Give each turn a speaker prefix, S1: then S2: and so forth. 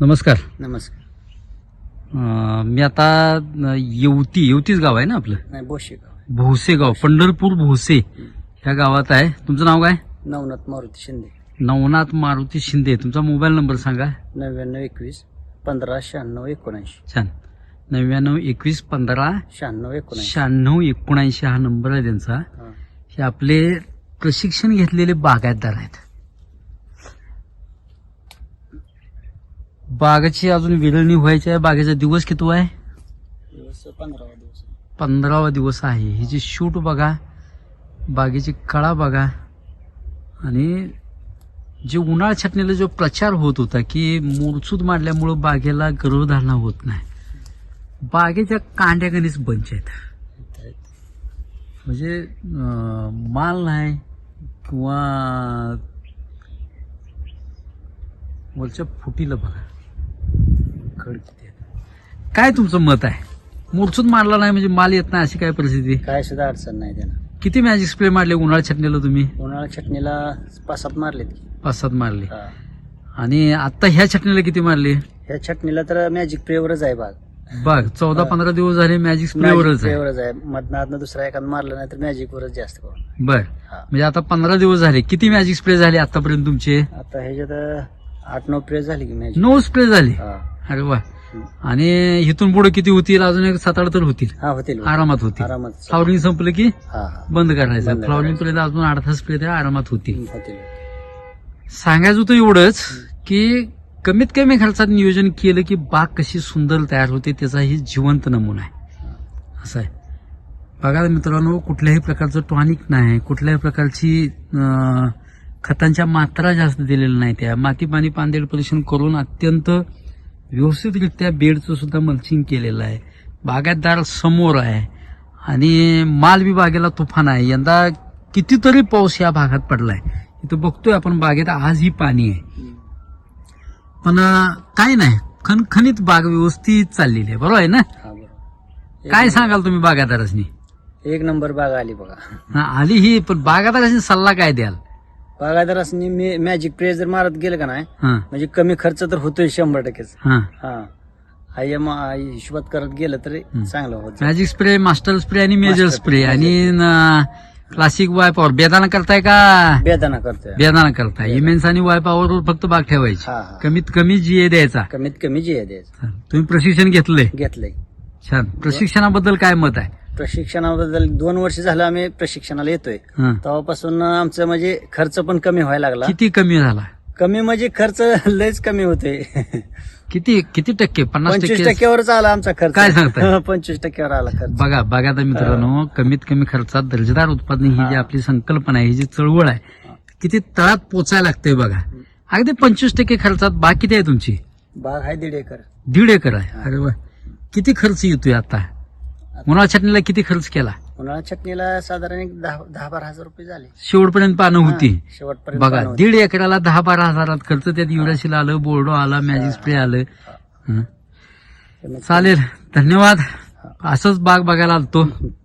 S1: नमस्कार.
S2: नमस्कार.
S1: अं, मी आता अं, येवती येवतीच गाव आहे ना आपलं?
S2: नाही बोशे गाव
S1: भोसे गाव पंढरपूर भोसे ह्या गावात आहे. तुमचं नाव काय?
S2: नवनाथ मारुती शिंदे.
S1: नवनाथ मारुती शिंदे. तुमचा मोबाईल नंबर सांगा.
S2: नव्याण्णव एकवीस पंधरा शहाण्णव एकोणऐंशी.
S1: छान. नव्याण्णव एकवीस पंधरा
S2: शहाण्णव एकोणऐंशी.
S1: शहाण्णव एकोणऐंशी हा नंबर आहे त्यांचा.
S2: हा.
S1: हे आपले प्रशिक्षण घेतलेले बागायतदार आहेत. बागाची अजून विरळणी व्हायची आहे. बागेचा दिवस किती आहे?
S2: दिवस पंधरावा दिवस
S1: पंधरावा दिवस आहे. ही जी शूट बघा बागेची कळा बघा. आणि जे उन्हाळ छटणीला जो प्रचार होत होता की मोरचूद मांडल्यामुळं बागेला गर्भधारणा होत नाही. बागेच्या कांड्यागणीच बंच आहेत. म्हणजे माल नाही किंवा वरच्या फुटीला बघा. खड किती आहेत. काय तुमचं मत आहे? मोरचूद मारला नाही म्हणजे माल येत नाही अशी काय परिस्थिती?
S2: काय सुद्धा अडचण नाही त्यांना
S1: किती मॅजिक स्प्रे मारले? उन्हाळ्यात छटणीला तुम्ही?
S2: उन्हाळा चटणीला पाच सात मारलेत की.
S1: पाच सात मारले.
S2: हा.
S1: आणि आता ह्या छटणीला किती मारले?
S2: ह्या चटणीला तर मॅजिक प्रेवरच आहे बाग.
S1: बघ चौदा पंधरा दिवस झाले मॅजिक स्प्रेवरच आहे.
S2: प्रेवरच आहे. मधनातनं दुसरा एखादा मारला नाही तर मॅजिक वरच जास्त करून
S1: बर.
S2: हा.
S1: म्हणजे आता पंधरा दिवस झाले. किती मॅजिक स्प्रे झाले आतापर्यंत तुमचे?
S2: आता ह्याच्यात आठ नऊ प्रे झाली की मॅजिक
S1: नऊ स्प्रे झाले?
S2: हा.
S1: अरे वा. आणि इथून पुढे किती होतील? अजून एक सात आठ तर होतील.
S2: हा होतील
S1: आरामात होतील.
S2: आरामात.
S1: फ्लॉवरिंग संपलं की
S2: हा हा.
S1: बंद करायचं.
S2: बंद
S1: फ्लॉवरिंग पर्यंत अजून आठ तास स्प्रे आरामात होतील.
S2: होतील
S1: सांगायचं होतं एवढंच की कमीत कमी खर्चात नियोजन केलं की बाग कशी सुंदर तयार होते त्याचा ही जिवंत नमुना आहे. असं आहे. बघा मित्रांनो कुठल्याही प्रकारचं टॉनिक नाही कुठल्याही प्रकारची अं, खतांच्या मात्रा जास्त दिलेल्या नाही त्या. माती पाणी पांदेड परीक्षण करून अत्यंत व्यवस्थितरित्या बेडचं सुद्धा मल्चिंग केलेलं आहे. बागायतदार समोर आहे. आणि माल बी बागेला तुफान आहे. यंदा कितीतरी पाऊस या भागात पडलाय. इथं बघतोय आपण बागेत आजही पाणी आहे. पण काय नाही. खणखणीत बाग व्यवस्थित चाललेली आहे. बरोबर आहे ना? काय सांगाल तुम्ही बागायतदारांनी?
S2: एक नंबर बाग आली बघा.
S1: आली ही पण बागायतदारांनी सल्ला काय द्याल?
S2: बागायदारांनी मॅजिक प्रे जर मारत गेलं का नाही
S1: हा.
S2: म्हणजे कमी खर्च तर होतोय शंभर टक्केच.
S1: हा.
S2: हा. हा या मा- हिशोबात करत गेलं तरी चांगलं होत.
S1: मॅजिक स्प्रे मास्टर स्प्रे आणि मेजर स्प्रे आणि क्लासिक वाय पॉवर बेदाना करताय का?
S2: बेदाना करतोय.
S1: बेदाना करताय. इमेन्स आणि वाय पॉवर फक्त बाग ठेवायची.
S2: हा हा.
S1: कमीत कमी जीए द्यायचा.
S2: कमीत कमी जे आहे द्यायचं
S1: तुम्ही प्रशिक्षण घेतलंय.
S2: घेतलंय.
S1: छान. प्रशिक्षणाबद्दल काय मत आहे?
S2: प्रशिक्षणाबद्दल दोन वर्ष झालं आम्ही प्रशिक्षणाला येतोय.
S1: हा.
S2: तेव्हापासून आमचं म्हणजे खर्च पण कमी व्हायला लागला.
S1: किती कमी झाला?
S2: कमी म्हणजे खर्च लयच कमी होतोय.
S1: किती किती टक्के? पन्नास
S2: पंचवीस
S1: टक्के
S2: टक्क्यावरच आला आमचा खर्च.
S1: काय सांगताय?
S2: पंचवीस टक्क्यावर आला खर्च.
S1: बघा बघा आता मित्रांनो कमीत कमी खर्चात दर्जेदार उत्पादन ही जी आपली संकल्पना आहे ही जी चळवळ आहे किती तळात पोचायला लागते बघा. अगदी पंचवीस टक्के खर्चात बाग किती आहे तुमची?
S2: बाग आहे दीड एकर.
S1: दीड एकर आहे. अरे वा. किती खर्च येतोय आता? उन्हाळा छटणीला किती खर्च केला?
S2: उन्हाळा चटणीला साधारण एक दहा दहा बारा हजार रुपये झाले.
S1: शेवटपर्यंत पानं होती.
S2: शेवटपर्यंत
S1: बघा
S2: होती.
S1: दीड एकराला दहा बारा हजारात खर्च त्यात युराशील आलं बोर्डो आला मॅजिक स्प्रे आलं. हं. चालेल. धन्यवाद. असंच बाग बघायला आलतो.